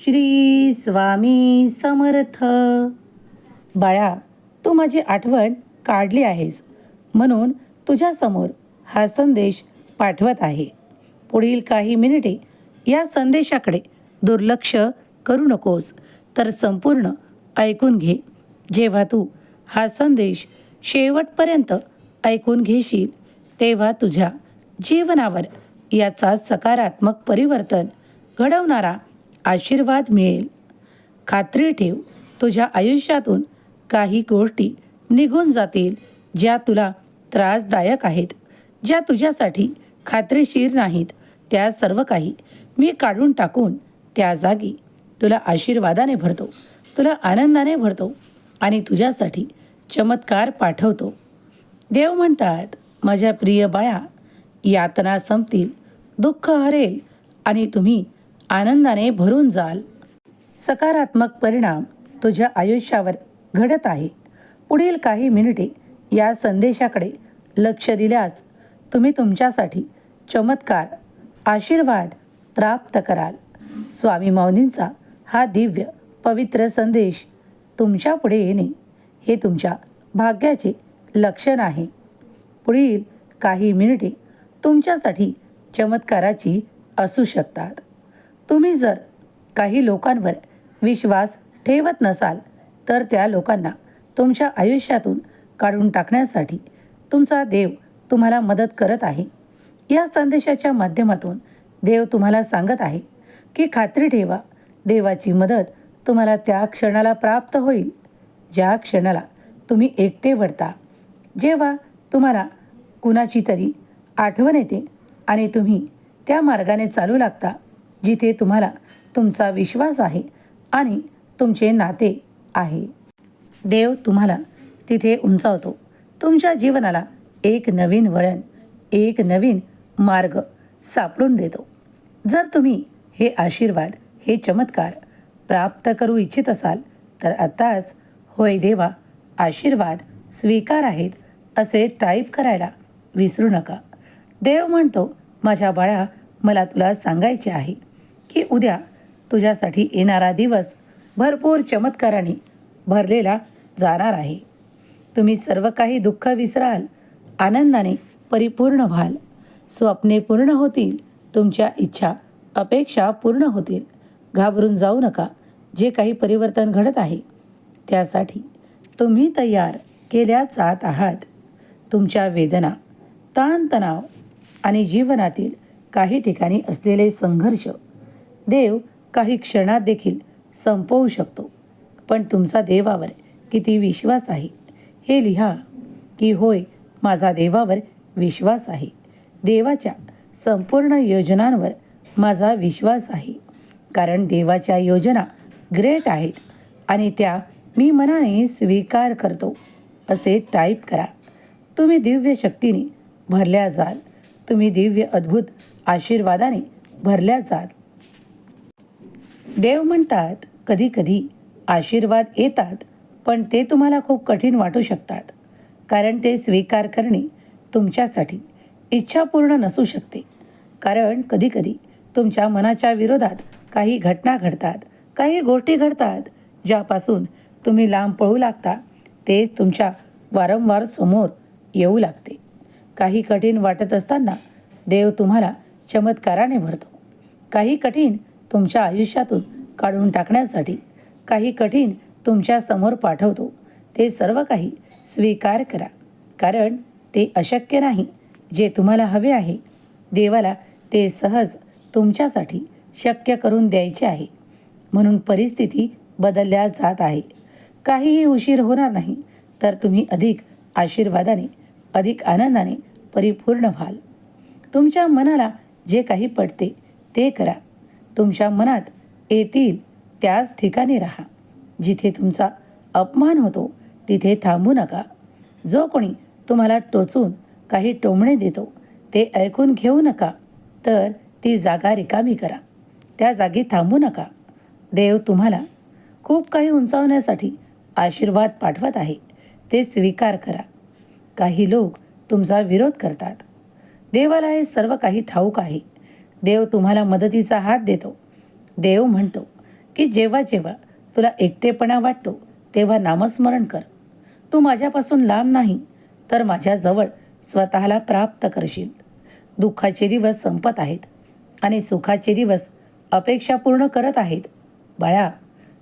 श्री स्वामी समर्थ. बाळा तू माझी आठवण काढली आहेस. म्हणून तुझ्यासमोर हा संदेश पाठवत आहे. पुढील काही मिनिटे या संदेशाकडे दुर्लक्ष करू नकोस तर संपूर्ण ऐकून घे. जेव्हा तू हा संदेश शेवटपर्यंत ऐकून घेशील तेव्हा तुझ्या जीवनावर याचा सकारात्मक परिवर्तन घडवणारा आशीर्वाद मिळेल. खात्री ठेव तुझ्या आयुष्यातून काही गोष्टी निघून जातील ज्या तुला त्रासदायक आहेत ज्या तुझ्यासाठी खात्रीशीर नाहीत. त्या सर्व काही मी काढून टाकून त्या जागी तुला आशीर्वादाने भरतो तुला आनंदाने भरतो आणि तुझ्यासाठी चमत्कार पाठवतो. देव म्हणतात माझ्या प्रिय बाया यातना संपतील दुःख हरेल आणि तुम्ही आनंदाने भरून जाल. सकारात्मक परिणाम तुझ्या आयुष्यावर घडत आहे. पुढील काही मिनिटे या संदेशाकडे लक्ष दिल्यास तुम्ही तुमच्यासाठी चमत्कार आशीर्वाद प्राप्त कराल. स्वामी मौनींचा हा दिव्य पवित्र संदेश तुमच्यापुढे येणे हे तुमच्या भाग्याचे लक्षण आहे. पुढील काही मिनिटे तुमच्यासाठी चमत्काराची असू शकतात. तुम्ही जर काही लोकांवर विश्वास ठेवत नसाल तर त्या लोकांना तुमच्या आयुष्यातून काढून टाकण्यासाठी तुमचा देव तुम्हाला मदत करत आहे. या संदेशाच्या माध्यमातून देव तुम्हाला सांगत आहे की खात्री ठेवा देवाची मदत तुम्हाला त्या क्षणाला प्राप्त होईल. ज्या क्षणाला तुम्ही एकटे वडता जेव्हा तुम्हाला कुणाची तरी आठवण येते आणि तुम्ही त्या मार्गाने चालू लागता जिथे तुम्हाला तुमचा विश्वास आहे आणि तुमचे नाते आहे. देव तुम्हाला तिथे उंचावतो. तुमच्या जीवनाला एक नवीन वळण एक नवीन मार्ग सापडून देतो. जर तुम्ही हे आशीर्वाद हे चमत्कार प्राप्त करू इच्छित असाल तर आत्ताच होय देवा आशीर्वाद स्वीकार आहेत असे टाईप करायला विसरू नका. देव म्हणतो माझ्या बाळा मला तुला सांगायचे आहे. की उद्या तुझ्यासाठी येणारा दिवस भरपूर चमत्काराने भरलेला जाणार आहे. तुम्ही सर्व काही दुःख विसराल आनंदाने परिपूर्ण व्हाल. स्वप्ने पूर्ण होतील तुमच्या इच्छा अपेक्षा पूर्ण होतील. घाबरून जाऊ नका जे काही परिवर्तन घडत आहे त्यासाठी तुम्ही तयार केल्या जात आहात. तुमच्या वेदना ताणतणाव आणि जीवनातील काही ठिकाणी असलेले संघर्ष देव काही क्षणात देखील संपवू शकतो. पण तुमचा देवावर किती विश्वास आहे? हे लिहा की होय माझा देवावर विश्वास आहे. देवाच्या संपूर्ण योजनांवर माझा विश्वास आहे. कारण देवाच्या योजना ग्रेट आहेत आणि त्या मी मनाने स्वीकार करतो. असे टाईप करा. तुम्ही दिव्य शक्तीने भरल्या जाल. तुम्ही दिव्य अद्भुत आशीर्वादाने भरल्या जाल. देव म्हणतात कधी कधी आशीर्वाद येतात पण ते तुम्हाला खूप कठीण वाटू शकतात. कारण ते स्वीकार करणे तुमच्यासाठी इच्छापूर्ण नसू शकते. कारण कधीकधी तुमच्या मनाच्या विरोधात काही घटना घडतात काही गोष्टी घडतात ज्यापासून तुम्ही लांब पळू लागता तेच तुमच्या वारंवार समोर येऊ लागते. काही कठीण वाटत असताना देव तुम्हाला चमत्काराने भरतो. काही कठीण तुमच्या आयुष्यातून काढून टाकण्यासाठी काही कठीण तुमच्यासमोर पाठवतो. ते सर्व काही स्वीकार करा. कारण ते अशक्य नाही जे तुम्हाला हवे आहे. देवाला ते सहज तुमच्यासाठी शक्य करून द्यायचे आहे. म्हणून परिस्थिती बदलल्या जात आहे. काहीही उशीर होणार नाही तर तुम्ही अधिक आशीर्वादाने अधिक आनंदाने परिपूर्ण व्हाल. तुमच्या मनाला जे काही पडते ते करा. तुमच्या मनात येतील त्याच ठिकाणी राहा. जिथे तुमचा अपमान होतो तिथे थांबू नका. जो कोणी तुम्हाला टोचून काही टोमणे देतो ते ऐकून घेऊ नका. तर ती जागा रिकामी करा. त्या जागी थांबू नका. देव तुम्हाला खूप काही उंचावण्यासाठी आशीर्वाद पाठवत आहे. ते स्वीकार करा. काही लोक तुमचा विरोध करतात. देवाला हे सर्व काही ठाऊक आहे. देव तुम्हाला मदतीचा हात देतो. देव म्हणतो की जेव्हा जेव्हा तुला एकटेपणा वाटतो तेव्हा नामस्मरण कर. तू माझ्यापासून लांब नाही तर माझ्याजवळ स्वतःला प्राप्त करशील. दुःखाचे दिवस संपत आहेत आणि सुखाचे दिवस अपेक्षा पूर्ण करत आहेत. बाळा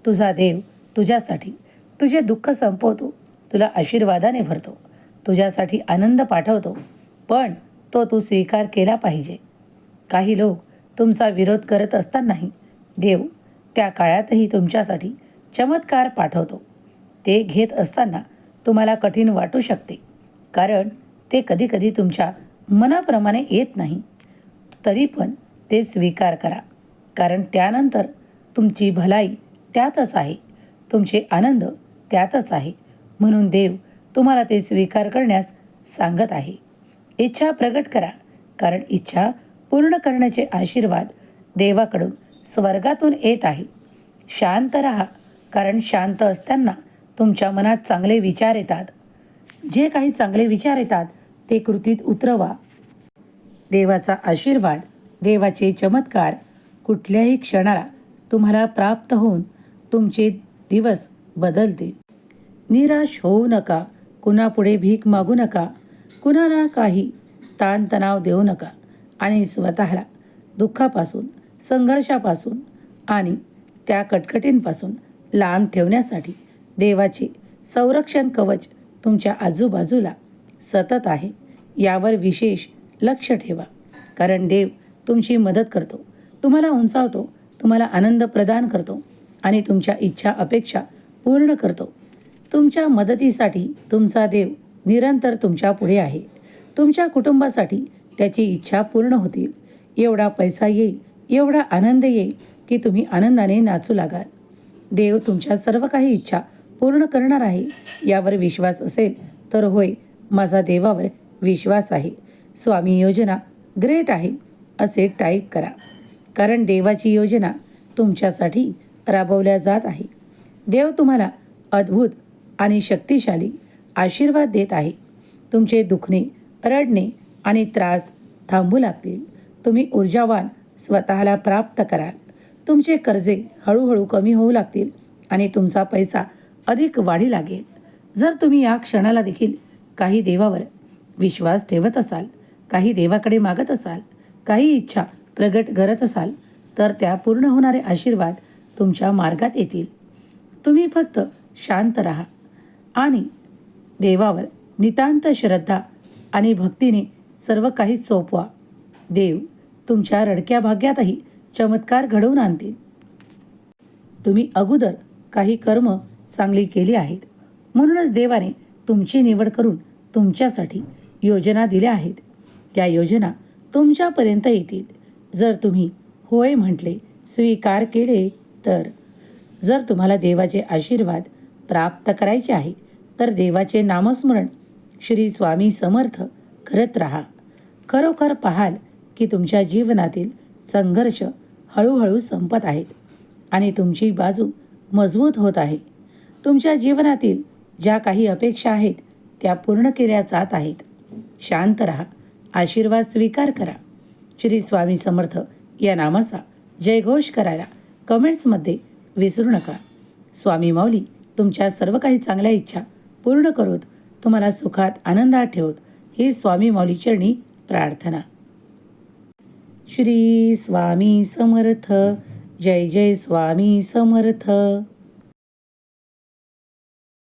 तुझा देव तुझ्यासाठी तुझे दुःख संपवतो तुला आशीर्वादाने भरतो तुझ्यासाठी आनंद पाठवतो पण तो तू स्वीकार केला पाहिजे. काही लोक तुमचा विरोध करत असतानाही देव त्या काळातही तुमच्यासाठी चमत्कार पाठवतो. ते घेत असताना तुम्हाला कठीण वाटू शकते कारण ते कधीकधी तुमच्या मनाप्रमाणे येत नाही. तरी पण ते स्वीकार करा कारण त्यानंतर तुमची भलाई त्यातच आहे तुमचे आनंद त्यातच आहे म्हणून देव तुम्हाला ते स्वीकार करण्यास सांगत आहे. इच्छा प्रगट करा कारण इच्छा पूर्ण करण्याचे आशीर्वाद देवाकडून स्वर्गातून येत आहे. शांत राहा कारण शांत असताना तुमच्या मनात चांगले विचार येतात. जे काही चांगले विचार येतात ते कृतीत उतरवा. देवाचा आशीर्वाद देवाचे चमत्कार कुठल्याही क्षणाला तुम्हाला प्राप्त होऊन तुमचे दिवस बदलतील. निराश होऊ नका कुणापुढे भीक मागू नका कुणाला काही ताणतणाव देऊ नका. आणि स्वतःला दुःखापासून संघर्षापासून आणि त्या कटकटींपासून लांब ठेवण्यासाठी देवाचे संरक्षण कवच तुमच्या आजूबाजूला सतत आहे यावर विशेष लक्ष ठेवा. कारण देव तुमची मदत करतो तुम्हाला उंचावतो तुम्हाला आनंद प्रदान करतो आणि तुमच्या इच्छा अपेक्षा पूर्ण करतो. तुमच्या मदतीसाठी तुमचा देव निरंतर तुमच्यापुढे आहे. तुमच्या कुटुंबासाठी त्याची इच्छा पूर्ण होतील. एवढा पैसा येईल एवढा आनंद येईल की तुम्ही आनंदाने नाचू लागाल. देव तुमच्या सर्व काही इच्छा पूर्ण करणार आहे. यावर विश्वास असेल तर होय माझा देवावर विश्वास आहे. स्वामी योजना ग्रेट आहे असे टाईप करा. कारण देवाची योजना तुमच्यासाठी राबवल्या जात आहे. देव तुम्हाला अद्भुत आणि शक्तिशाली आशीर्वाद देत आहे. तुमचे दुखणे रडणे आणि त्रास थांबू लागतील. तुम्ही ऊर्जावान स्वतःला प्राप्त कराल. तुमचे कर्जे हळूहळू कमी होऊ लागतील आणि तुमचा पैसा अधिक वाढी लागेल. जर तुम्ही या क्षणाला देखील काही देवावर विश्वास ठेवत असाल काही देवाकडे मागत असाल काही इच्छा प्रगट करत असाल तर त्या पूर्ण होणारे आशीर्वाद तुमच्या मार्गात येतील. तुम्ही फक्त शांत राहा आणि देवावर नितांत श्रद्धा आणि भक्तीने सर्व काही सोपवा. देव तुमच्या रडक्या भाग्यातही चमत्कार घडवून आणतील. तुम्ही अगोदर काही कर्म चांगली केली आहेत. म्हणूनच देवाने तुमची निवड करून तुमच्यासाठी योजना दिल्या आहेत. त्या योजना तुमच्यापर्यंत येतील. जर तुम्ही होय म्हटले स्वीकार केले तर. जर तुम्हाला देवाचे आशीर्वाद प्राप्त करायचे आहे तर देवाचे नामस्मरण श्री स्वामी समर्थ करत राहा. खरोखर पाहाल की तुमच्या जीवनातील संघर्ष हळूहळू संपत आहेत आणि तुमची बाजू मजबूत होत आहे. तुमच्या जीवनातील ज्या काही अपेक्षा आहेत त्या पूर्ण केल्या जात आहेत. शांत राहा. आशीर्वाद स्वीकार करा. श्री स्वामी समर्थ या नामाचा जयघोष करायला कमेंट्समध्ये विसरू नका. स्वामी माऊली तुमच्या सर्व काही चांगल्या इच्छा पूर्ण करोत. तुम्हाला सुखात आनंदात ठेवत. ही स्वामी मौलीचरणी प्रार्थना. श्री स्वामी समर्थ जय जय स्वामी समर्थ.